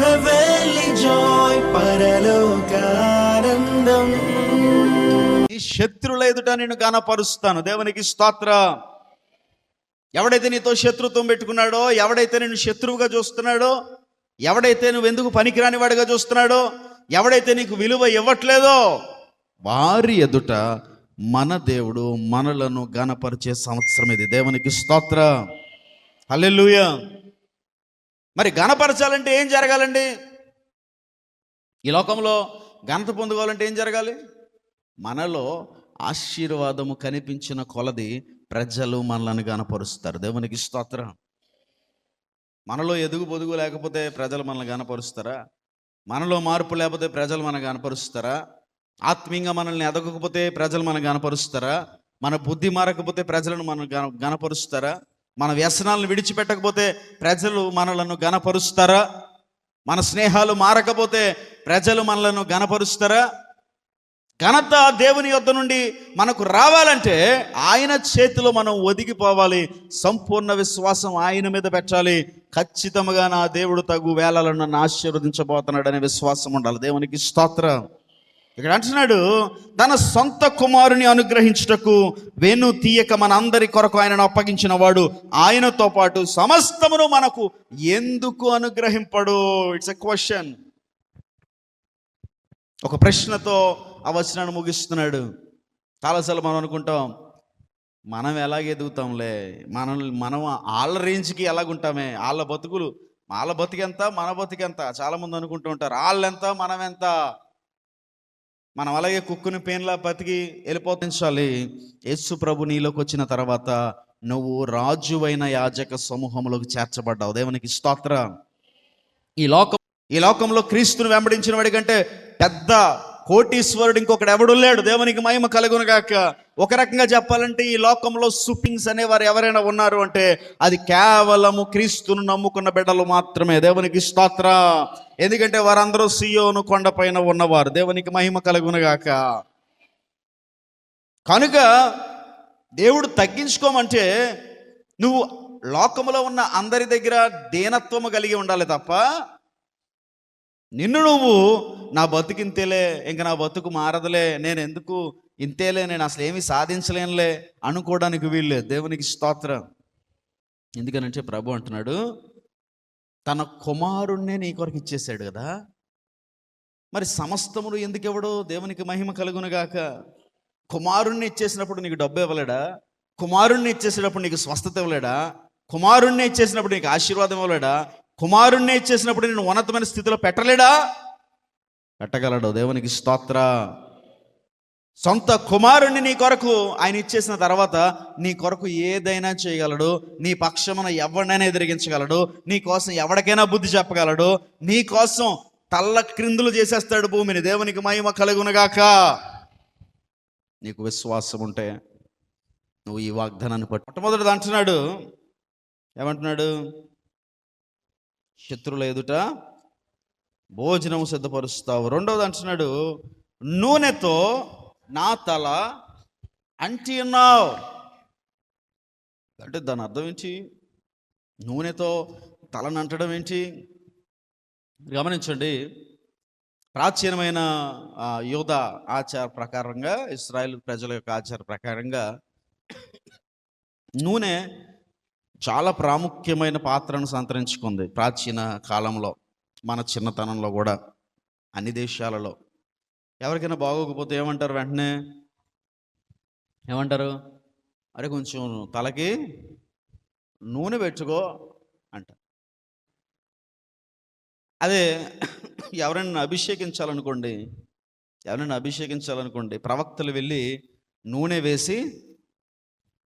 heavenly joy, పరలోకానందం. నీ శత్రువుల ఎదుట నేను గానపరుస్తాను. దేవునికి స్తోత్ర. ఎవడైతే నీతో శత్రుత్వం పెట్టుకున్నాడో ఎవడైతే నేను శత్రువుగా చూస్తున్నాడో ఎవడైతే నువ్వు ఎందుకు పనికిరాని వాడిగా చూస్తున్నాడో ఎవడైతే నీకు విలువ ఇవ్వట్లేదో వారి ఎదుట మన దేవుడు మనలను గనపరిచే సంవత్సరం ఇది. దేవునికి స్తోత్ర. హల్లెలూయా. మరి ఘనపరచాలంటే ఏం జరగాలండి? ఈ లోకంలో ఘనత పొందుకోవాలంటే ఏం జరగాలి? మనలో ఆశీర్వాదము కనిపించిన కొలది ప్రజలు మనల్ని గనపరుస్తారు దేవునికి స్తోత్రం. మనలో ఎదుగు పొదుగు లేకపోతే ప్రజలు మనల్ని గనపరుస్తారా మనలో మార్పు లేకపోతే ప్రజలు మనల్ని గనపరుస్తారా ఆత్మీయంగా మనల్ని ఎదగకపోతే ప్రజలు మనల్ని గనపరుస్తారా మన బుద్ధి మారకపోతే ప్రజలను మనం గన గనపరుస్తారా మన వ్యసనాలను విడిచిపెట్టకపోతే ప్రజలు మనలను గనపరుస్తారా మన స్నేహాలు మారకపోతే ప్రజలు మనలను గనపరుస్తారా ఘనత దేవుని యొద్ద నుండి మనకు రావాలంటే ఆయన చేతిలో మనం ఒదిగిపోవాలి. సంపూర్ణ విశ్వాసం ఆయన మీద పెట్టాలి. ఖచ్చితంగా నా దేవుడు తగు వేళలను నన్ను విశ్వాసం ఉండాలి. దేవునికి స్తోత్రం. ఇక్కడ అంటున్నాడు తన సొంత కుమారుని అనుగ్రహించుటకు వెను తీయక మన అందరి కొరకు ఆయనను అప్పగించిన వాడు ఆయనతో పాటు సమస్తమును మనకు ఎందుకు అనుగ్రహింపడు? ఇట్స్ ఎ క్వశ్చన్ ఒక ప్రశ్నతో ఆ వచనాన్ని ముగిస్తున్నాడు. చాలాసార్లు మనం అనుకుంటాం మనం ఎలాగ ఎదుగుతాంలే? మనం మనం వాళ్ళ రేంజ్కి ఎలాగుంటామే? వాళ్ళ బతుకులు వాళ్ళ బతికెంత? మన బతికెంత? చాలామంది అనుకుంటూ ఉంటారు వాళ్ళెంత? మనం ఎంత మనం అలాగే కుక్కుని పేన్లా బతికి వెళ్ళిపోతించాలి. యేసు ప్రభు నీలోకి వచ్చిన తర్వాత నువ్వు రాజువైన యాజక సమూహంలోకి చేర్చబడ్డావు. దేవునికి స్తోత్ర. ఈ లోకం ఈ లోకంలో క్రీస్తుని వెంబడించిన వాడి కంటే పెద్ద కోటీశ్వరుడు ఇంకొకడు ఎవడు లేడు. దేవునికి మహిమ కలుగునగాక ఒక రకంగా చెప్పాలంటే ఈ లోకంలో సుపింగ్స్ అనేవారు ఎవరైనా ఉన్నారు అంటే అది కేవలము క్రీస్తును నమ్ముకున్న బిడ్డలు మాత్రమే. దేవునికి స్తోత్ర. ఎందుకంటే వారందరూ సియోను కొండపైన ఉన్నవారు. దేవునికి మహిమ కలుగునగాక. కనుక దేవుడు తగ్గించుకోమంటే నువ్వు లోకంలో ఉన్న అందరి దగ్గర దీనత్వము కలిగి ఉండాలి తప్ప నిన్ను నువ్వు నా బతుకింతేలే ఇంక నా బతుకు మారదులే నేను ఎందుకు ఇంతేలే నేను అసలు ఏమీ సాధించలేనులే అనుకోవడానికి వీల్లేదు. దేవునికి స్తోత్రం. ఎందుకనంటే ప్రభు అంటున్నాడు తన కుమారుణ్ణే నీ కొరకు ఇచ్చేసాడు కదా. మరి సమస్తమును ఎందుకు ఇవ్వడు దేవునికి మహిమ కలుగునుగాక కుమారుణ్ణి ఇచ్చేసినప్పుడు నీకు డబ్బు ఇవ్వలేడా? కుమారుణ్ణి ఇచ్చేసినప్పుడు నీకు స్వస్థత ఇవ్వలేడా? కుమారుణ్ణి ఇచ్చేసినప్పుడు నీకు ఆశీర్వాదం ఇవ్వలేడా? కుమారుణ్ణి ఇచ్చేసినప్పుడు నేను ఉన్నతమైన స్థితిలో పెట్టలేడా? పెట్టగలడు. దేవునికి స్తోత్ర. సొంత కుమారుణ్ణి నీ కొరకు ఆయన ఇచ్చేసిన తర్వాత నీ కొరకు ఏదైనా చేయగలడు నీ పక్షమున ఎవరినైనా ఎదిరిగించగలడు నీ కోసం ఎవరికైనా బుద్ధి చెప్పగలడు నీ కోసం తల్ల క్రిందులు చేసేస్తాడు భూమిని. దేవునికి మహిమ కలుగునగాక. నీకు విశ్వాసం ఉంటే నువ్వు ఈ వాగ్దానాన్ని పట్టు. మొట్టమొదటిది అంటున్నాడు. ఏమంటున్నాడు? శత్రువుల ఎదుట భోజనం సిద్ధపరుస్తావు. రెండవది అంటున్నాడు నూనెతో నా తల అంటి ఉన్నావు. అంటే దాని అర్థం ఏంటి? నూనెతో తలను అంటడం ఏంటి? గమనించండి ప్రాచీనమైన యోధ ఆచార ప్రకారంగా ఇస్రాయల్ ప్రజల యొక్క ఆచార ప్రకారంగా నూనె చాలా ప్రాముఖ్యమైన పాత్రను సంతరించుకుంది ప్రాచీన కాలంలో మన చిన్నతనంలో కూడా అన్ని దేశాలలో. ఎవరికైనా బాగోకపోతే ఏమంటారు వెంటనే? ఏమంటారు? అరే కొంచెం తలకి నూనె పెట్టుకో అంట. అదే ఎవరైనా అభిషేకించాలనుకోండి ఎవరైనా అభిషేకించాలనుకోండి ప్రవక్తలు వెళ్ళి నూనె వేసి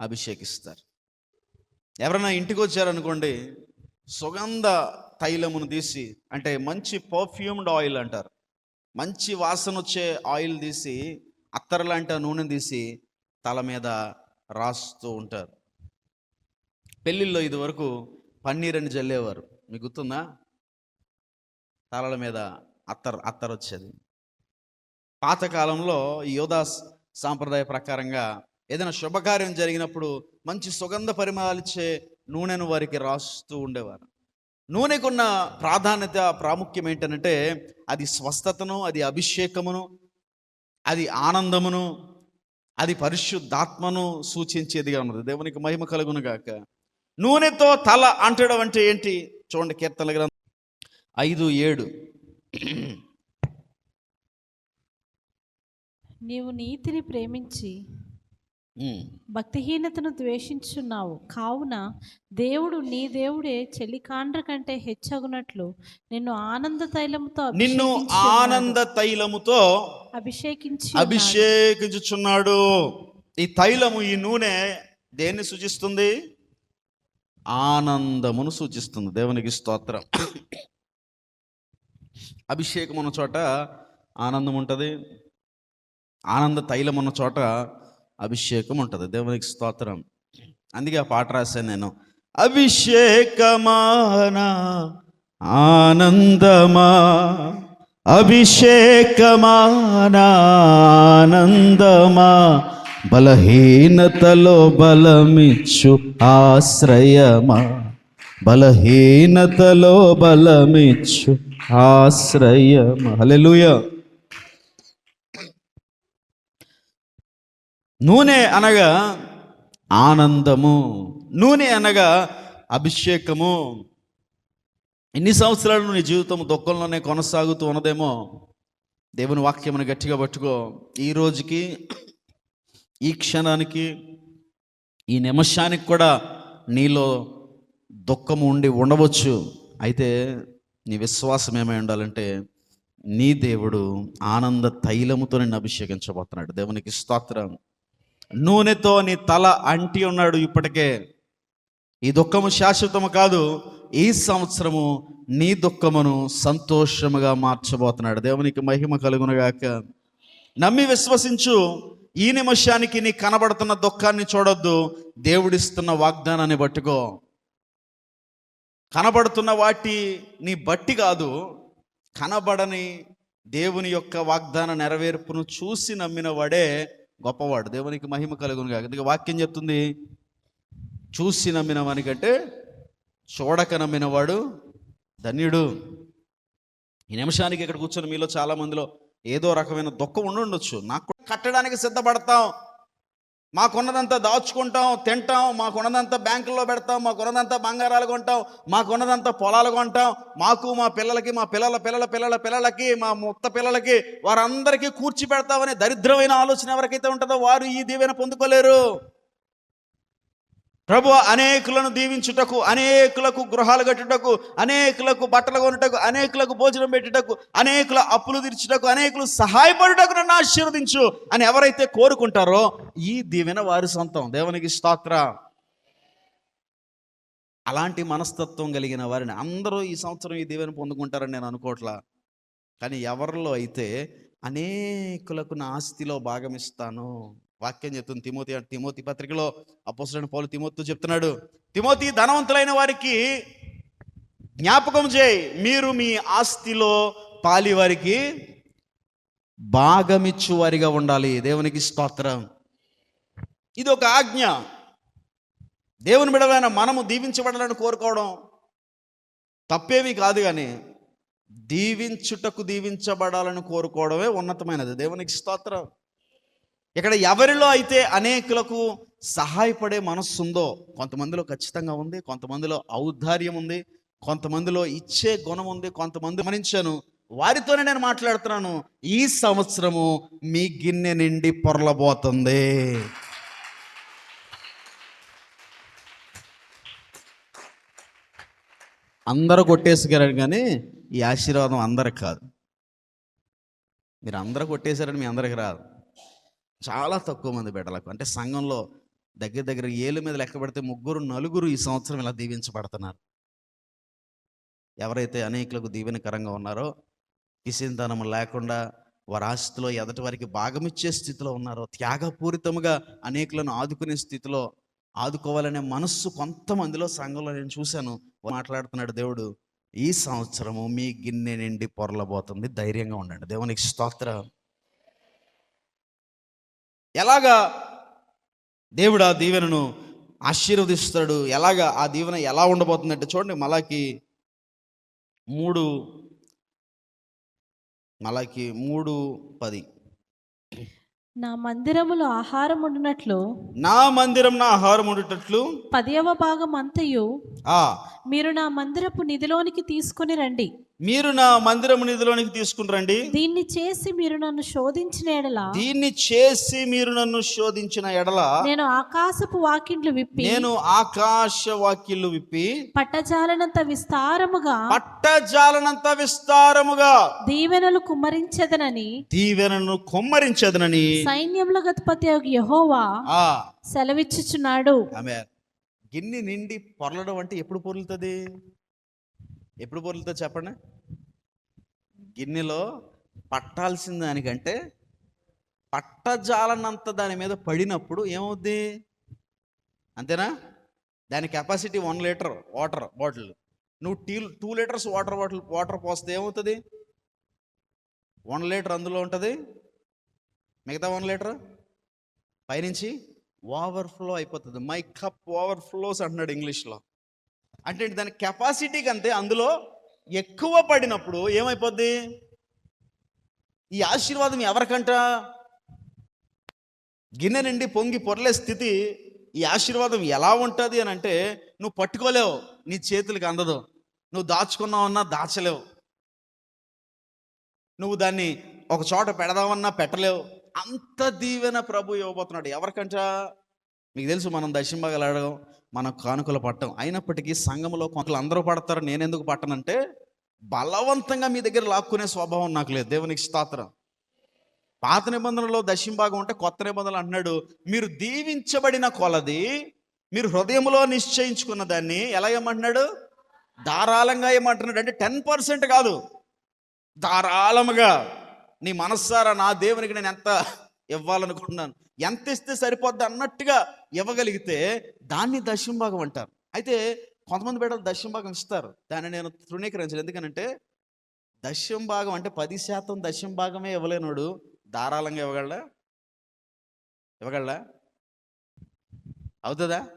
అభిషేకిస్తారు. ఎవరైనా ఇంటికి వచ్చారనుకోండి సుగంధ తైలమును తీసి అంటే మంచి పర్ఫ్యూమ్డ్ ఆయిల్ అంటారు. మంచి వాసన వచ్చే ఆయిల్ తీసి అత్తర్ లాంటి ఆ నూనె తీసి తల మీద రాస్తూ ఉంటారు. పెళ్ళిళ్ళలో ఇదివరకు పన్నీర్ అని జల్లేవారు. మీకు గుర్తుందా? తలల మీద అత్తర్ అత్తర్ వచ్చేది పాతకాలంలో ఈ యోధా సాంప్రదాయ ప్రకారంగా ఏదైనా శుభకార్యం జరిగినప్పుడు మంచి సుగంధ పరిమళాలిచ్చే నూనెను వారికి రాస్తూ ఉండేవారు. నూనెకున్న ప్రాధాన్యత ప్రాముఖ్యం ఏంటంటే అది స్వస్థతను అది అభిషేకమును అది ఆనందమును అది పరిశుద్ధాత్మను సూచించేదిగా ఉన్నది. దేవునికి మహిమ కలుగును గాక. నూనెతో తల అంటడం అంటే ఏంటి? చూడండి కీర్తన గ్రంథం ఐదు ఏడు. నీవు నీతిని ప్రేమించి భక్తిహీనతను ద్వేషించున్నావు. కావున దేవుడు నీ దేవుడే చెలికాండ్ర కంటే హెచ్చగునట్లు నిన్ను ఆనంద తైలముతో నిన్ను. ఆనంద తైలముతో అభిషేకించి అభిషేకించుచున్నాడు. ఈ తైలము ఈ నూనె దేన్ని సూచిస్తుంది? ఆనందమును సూచిస్తుంది. దేవునికి స్తోత్రం. అభిషేకం ఉన్న చోట ఆనందం ఉంటుంది ఆనంద తైలం ఉన్న చోట అభిషేకం ఉంటుంది. దేవునికి స్తోత్రం. అందుకే ఆ పాట రాశాను నేను. అభిషేకమానా ఆనందమా? అభిషేకమాన ఆనందమా? బలహీనతలో బలమిచ్చు ఆశ్రయమా? బలహీనతలో బలమిచ్చు ఆశ్రయమా? హలో నూనె అనగా ఆనందము నూనె అనగా అభిషేకము. ఎన్ని సంవత్సరాలు నీ జీవితం దుఃఖంలోనే కొనసాగుతూ ఉన్నదేమో దేవుని వాక్యమును గట్టిగా పట్టుకో. ఈ రోజుకి ఈ క్షణానికి ఈ నిమిషానికి కూడా నీలో దుఃఖము ఉండి ఉండవచ్చు. అయితే నీ విశ్వాసం ఏమై ఉండాలంటే నీ దేవుడు ఆనంద తైలముతో నిన్ను అభిషేకించబోతున్నాడు. దేవునికి స్తోత్రం. నూనెతో నీ తల అంటి ఉన్నాడు ఇప్పటికే. ఈ దుఃఖము శాశ్వతము కాదు ఈ సంవత్సరము నీ దుఃఖమును సంతోషముగా మార్చబోతున్నాడు. దేవునికి మహిమ కలుగునగాక. నమ్మి విశ్వసించు ఈ నిమిషానికి నీ కనబడుతున్న దుఃఖాన్ని చూడొద్దు. దేవుడిస్తున్న వాగ్దానాన్ని పట్టుకో. కనబడుతున్న వాటి నీ బట్టి కాదు కనబడని దేవుని యొక్క వాగ్దాన నెరవేర్పును చూసి నమ్మిన వాడే గొప్పవాడు. దేవునికి మహిమ కలుగును కాక అందుకే వాక్యం చెప్తుంది చూసి నమ్మిన వానికంటే చూడక నమ్మినవాడు ధన్యుడు. ఈ నిమిషానికి ఇక్కడ కూర్చొని మీలో చాలా మందిలో ఏదో రకమైన దుఃఖం ఉండుండొచ్చు. నాకు కూడా కట్టడానికి సిద్ధపడతాం. మాకున్నదంతా దాచుకుంటాం తింటాం మాకున్నదంతా బ్యాంకుల్లో పెడతాం మాకున్నదంతా బంగారాలు కొంటాం మాకున్నదంతా పొలాలు కొంటాం. మాకు మా పిల్లలకి మా పిల్లల పిల్లల పిల్లల పిల్లలకి మా ముత్త పిల్లలకి వారందరికీ కూర్చి పెడతామనే దరిద్రమైన ఆలోచన ఎవరికైతే ఉంటుందో వారు ఈ దీవెన పొందుకోలేరు. ప్రభు అనేకులను దీవించుటకు అనేకులకు గృహాలు కట్టుటకు అనేకులకు బట్టలు కొనుటకు అనేకులకు భోజనం పెట్టుటకు అనేకుల అప్పులు తీర్చుటకు అనేకులు సహాయపడుటకు నన్ను ఆశీర్వదించు అని ఎవరైతే కోరుకుంటారో ఈ దీవెన వారి సొంతం. దేవునికి స్తోత్ర. అలాంటి మనస్తత్వం కలిగిన వారిని అందరూ ఈ సంవత్సరం ఈ దీవెన పొందుకుంటారని నేను అనుకోవట్లా. కానీ ఎవరిలో అయితే అనేకులకు నా ఆస్తిలో భాగం ఇస్తాను వాక్యం చెప్తుంది తిమోతి తిమోతి పత్రికలో అపోసరైన పౌలు తిమోతితో చెప్తున్నాడు తిమోతి ధనవంతులైన వారికి జ్ఞాపకం చేయి. మీరు మీ ఆస్తిలో పాలి వారికి భాగమిచ్చు వారిగా ఉండాలి. దేవునికి స్తోత్రం. ఇది ఒక ఆజ్ఞ. దేవుని బిడలైన మనము దీవించబడాలని కోరుకోవడం తప్పేమీ కాదు కానీ దీవించుటకు దీవించబడాలని కోరుకోవడమే ఉన్నతమైనది. దేవునికి స్తోత్రం. ఇక్కడ ఎవరిలో అయితే అనేకులకు సహాయపడే మనస్సు ఉందో కొంతమందిలో ఖచ్చితంగా ఉంది కొంతమందిలో ఔదార్యం ఉంది కొంతమందిలో ఇచ్చే గుణం ఉంది కొంతమంది గమనించాను వారితోనే నేను మాట్లాడుతున్నాను. ఈ సంవత్సరము మీ గిన్నె నిండి పొరలబోతుంది. అందరూ కొట్టేసుకారు కానీ ఈ ఆశీర్వాదం అందరికి కాదు. మీరు అందరూ కొట్టేశారని మీ అందరికి రాదు. చాలా తక్కువ మంది బిడ్డలకు. అంటే సంఘంలో దగ్గర దగ్గర ఏళ్ళ మీద లెక్క పెడితే ముగ్గురు నలుగురు ఈ సంవత్సరం ఇలా దీవించబడుతున్నారు. ఎవరైతే అనేకులకు దీవెనకరంగా ఉన్నారో కిసింతనం లేకుండా వారి ఆస్తిలో ఎదటి వారికి భాగమిచ్చే స్థితిలో ఉన్నారో త్యాగపూరితముగా అనేకులను ఆదుకునే స్థితిలో ఆదుకోవాలనే మనస్సు కొంతమందిలో సంఘంలో నేను చూశాను. మాట్లాడుతున్నాడు దేవుడు ఈ సంవత్సరము మీ గిన్నె నిండి పొరలబోతుంది. ధైర్యంగా ఉండండి. దేవునికి స్తోత్రం. ఎలాగా దేవుడు ఆ దీవెనను ఆశీర్వదిస్తాడు? ఎలాగా ఆ దీవెన ఎలా ఉండబోతుందంటే చూడండి మలాకి మూడు మలాకి మూడు పది. నా మందిరములో ఆహారం ఉండునట్లు నా మందిరం నా ఆహారం ఉండేటట్లు పదియవ భాగం అంతయు ఆ. మీరు నా మందిరపు నిధిలోనికి తీసుకుని రండి. మీరు నా మందిరం నిధిలోనికి తీసుకుని రండి. దీన్ని చేసి మీరు నన్ను శోధించిన ఎడల దీన్ని చేసి మీరు నన్ను శోధించిన ఎడల నేను ఆకాశపు వాకిండ్లు విప్పి నేను ఆకాశ వాక్యలు విప్పి పట్టజాలనంత విస్తారముగా పట్టజాలనంత విస్తారముగా దీవెనలు కుమ్మరించదనని దీవెనను కొమ్మరించదనని సైన్యముల గతిపతి యహోవా ఆ. సెలవిచ్చుచున్నాడు. గిన్నె నిండి పొరలడం అంటే ఎప్పుడు పొరులుతుంది? ఎప్పుడు పొరులుతుంది చెప్పండి? గిన్నెలో పట్టాల్సిన దానికంటే పట్టజాలనంత దాని మీద పడినప్పుడు ఏమవుద్ది? అంతేనా? దాని capacity one litre water bottle. నువ్వు tea two litres water bottle water పోస్తే ఏమవుతుంది? వన్ లీటర్ అందులో ఉంటుంది. మిగతా వన్ లీటర్? పైనుంచి ఓవర్ఫ్లో అయిపోతుంది. మై కప్ ఓవర్ఫ్లోస్ అంటున్నాడు ఇంగ్లీష్లో. అంటే ఏంటి? దాని కెపాసిటీ కంటే అందులో ఎక్కువ పడినప్పుడు ఏమైపోద్ది? ఈ ఆశీర్వాదం ఎవరికంట? గిన్నె నిండి పొంగి పొరలే స్థితి ఈ ఆశీర్వాదం ఎలా ఉంటుంది అని అంటే నువ్వు పట్టుకోలేవు నీ చేతులకు అందదు. నువ్వు దాచుకున్నావన్నా దాచలేవు. నువ్వు దాన్ని ఒక చోట పెడదామన్నా పెట్టలేవు. అంత దీవెన ప్రభు ఇవ్వబోతున్నాడు. ఎవరికంట? మీకు తెలుసు మనం దశంభాగాలు మనం కానుకలు పట్టం అయినప్పటికీ సంఘంలో కొంతలు అందరూ పడతారు నేను ఎందుకు పట్టనంటే బలవంతంగా మీ దగ్గర లాక్కునే స్వభావం నాకు లేదు. దేవునికి స్తోత్రం. పాత నిబంధనలో దశింభాగం ఉంటే కొత్త నిబంధనలు అంటున్నాడు. మీరు దీవించబడిన కొలది మీరు హృదయంలో నిశ్చయించుకున్న దాన్ని ఎలా ఏమంటున్నాడు? ధారాళంగా ఏమంటున్నాడు అంటే టెన్ పర్సెంట్ కాదు. ధారాళముగా. నీ మనస్సారా నా దేవునికి నేను ఎంత ఇవ్వాలనుకుంటున్నాను. ఎంత ఇస్తే సరిపోద్ది అన్నట్టుగా ఇవ్వగలిగితే దాన్ని దశంభాగం అంటారు. అయితే కొంతమంది బిడ్డలు దశంభాగం ఇస్తారు. దాన్ని నేను తృణీకరించను ఎందుకనంటే దశంభాగం అంటే పది శాతం దశంభాగమే ఇవ్వలేనోడు ధారాళంగా ఇవ్వగలడా? ఇవ్వగలడా? అవుతుందా?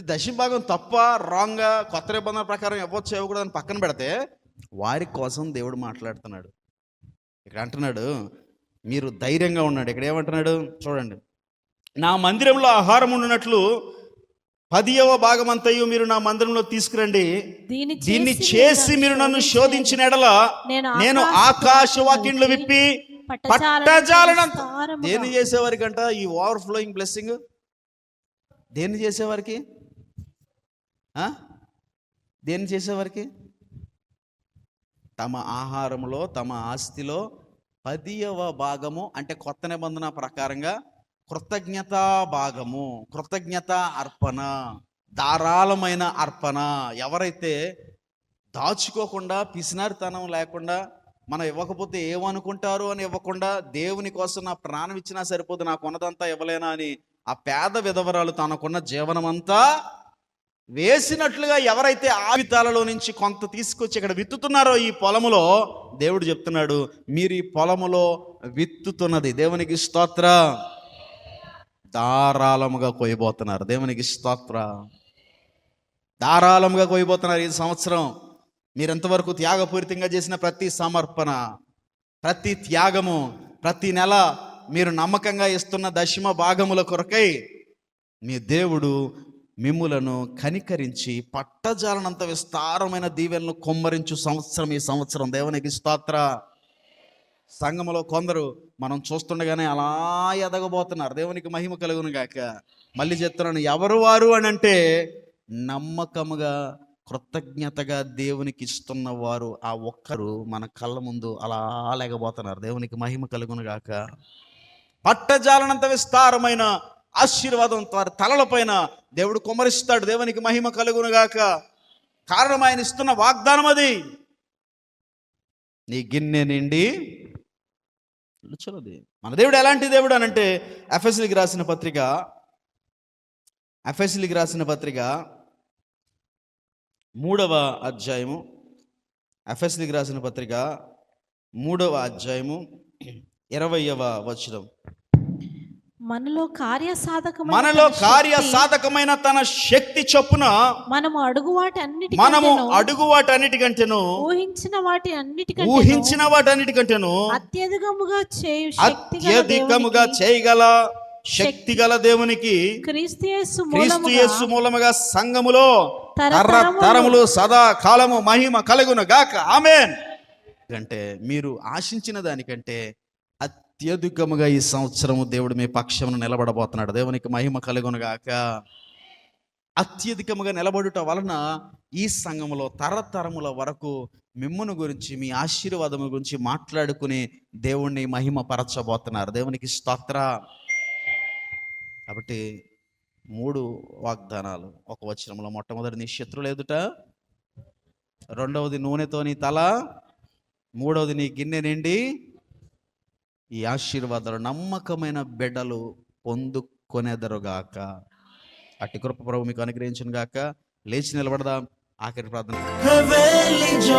దశంభాగం తప్ప రాంగ్గా కొత్త నిబంధన ప్రకారం ఇవ్వచ్చు ఇవ్వకూడదని పక్కన పెడితే వారి కోసం దేవుడు మాట్లాడుతున్నాడు. ఇక్కడ అంటున్నాడు మీరు ధైర్యంగా ఉన్నాడు ఇక్కడ ఏమంటున్నాడు? చూడండి. నా మందిరంలో ఆహారం ఉండినట్లు పదియవ భాగం అంతయు మీరు నా మందిరంలో తీసుకురండి. దీన్ని చేసి మీరు నన్ను శోధించిన ఎడల నేను ఆకాశ వాక్యంలో విప్పి పట్టజాలనంత విస్తారముగా దేన్ని చేసేవారికంట ఈ ఓవర్ ఫ్లోయింగ్ బ్లెస్సింగ్ దేన్ని చేసేవారికి? దేన్ని చేసేవారికి? తమ ఆహారంలో తమ ఆస్తిలో పదియవ భాగము అంటే కొత్త నిబంధన ప్రకారంగా కృతజ్ఞత భాగము కృతజ్ఞత అర్పణ ధారాళమైన అర్పణ. ఎవరైతే దాచుకోకుండా పిసినారితనం లేకుండా మనం ఇవ్వకపోతే ఏమనుకుంటారు అని ఇవ్వకుండా దేవుని కోసం నా ప్రాణం ఇచ్చినా సరిపోదు నాకు ఉన్నదంతా ఇవ్వలేనా అని ఆ పేద విధవరాలు తనకున్న జీవనమంతా వేసినట్లుగా ఎవరైతే ఆవితాలలో నుంచి కొంత తీసుకొచ్చి ఇక్కడ విత్తుతున్నారో ఈ పొలములో దేవుడు చెప్తున్నాడు మీరు ఈ పొలములో విత్తుతున్నది దేవునికి స్తోత్ర. ధారాళముగా కొయ్యబోతున్నారు దేవునికి స్తోత్ర. ధారాళముగా కొయ్యబోతున్నారు ఈ సంవత్సరం. మీరెంతవరకు త్యాగపూరితంగా చేసిన ప్రతి సమర్పణ ప్రతి త్యాగము ప్రతి నెల మీరు నమ్మకంగా ఇస్తున్న దశమ భాగముల కొరకై మీ దేవుడు మిమ్ములను కనికరించి పట్టజాలనంత విస్తారమైన దీవెనలు కొమ్మరించు సంవత్సరం ఈ సంవత్సరం. దేవునికి స్తోత్ర. సంఘములో కొందరు మనం చూస్తుండగానే అలా ఎదగబోతున్నారు. దేవునికి మహిమ కలుగును గాక. మళ్ళీ చెప్తున్నాను ఎవరు వారు అని అంటే నమ్మకముగా కృతజ్ఞతగా దేవునికి ఇస్తున్న వారు ఆ ఒక్కరు మన కళ్ళ ముందు అలా లేకపోతున్నారు దేవునికి మహిమ కలుగును గాక. పట్టజాలనంత విస్తారమైన ఆశీర్వాదం వారి తలలపైన దేవుడు కుమరిస్తాడు. దేవునికి మహిమ కలుగునుగాక. కారణం ఆయన ఇస్తున్న వాగ్దానం అది. నీ గిన్నె నిండి మన దేవుడు ఎలాంటి దేవుడు అని అంటే ఎఫ్ఎస్లికి రాసిన పత్రిక ఎఫ్ఎస్లికి రాసిన పత్రిక మూడవ అధ్యాయము ఎఫ్ఎస్లికి రాసిన పత్రిక మూడవ అధ్యాయము ఇరవయవ వచనం. మనలో కార్యసాధకమైన మనలో కార్య సాధకమైన తన శక్తి చొప్పున మనము అడుగు వాటి అన్నిటి మనము అడుగు వాటన్నిటికంటేను ఊహించిన వాటి అన్నిటికంటే ఊహించిన వాటన్నిటికంటేను అత్యధికముగా చేయు అత్యధికముగా చేయగల శక్తి గల దేవునికి క్రీస్తు యేసు మూలముగా సంఘములో తరతరములు తరతరములు సదా కాలము మహిమ కలుగును గాక. ఆమెన్. అంటే మీరు ఆశించిన దానికంటే అత్యధికముగా ఈ సంవత్సరము దేవుడు మీ పక్షమును నిలబడబోతున్నాడు. దేవునికి మహిమ కలుగునుగాక. అత్యధికముగా నిలబడుట వలన ఈ సంఘములో తరతరముల వరకు మిమ్మును గురించి మీ ఆశీర్వాదము గురించి మాట్లాడుకుని దేవుణ్ణి మహిమ పరచబోతున్నారు దేవునికి స్తోత్ర. కాబట్టి మూడు వాగ్దానాలు. ఒక వచనంలో మొట్టమొదటి నీ శత్రులు ఎదుట. రెండవది నూనెతో నీ తల. మూడవది నీ గిన్నె నిండి. ఈ ఆశీర్వాదాలు నమ్మకమైన బిడ్డలు పొందుకొనేదరుగాక. అట్టి కృప ప్రభు మీకు అనుగ్రహించును గాక. లేచి నిలబడదాం. ఆఖరి ప్రార్థన. Heavenly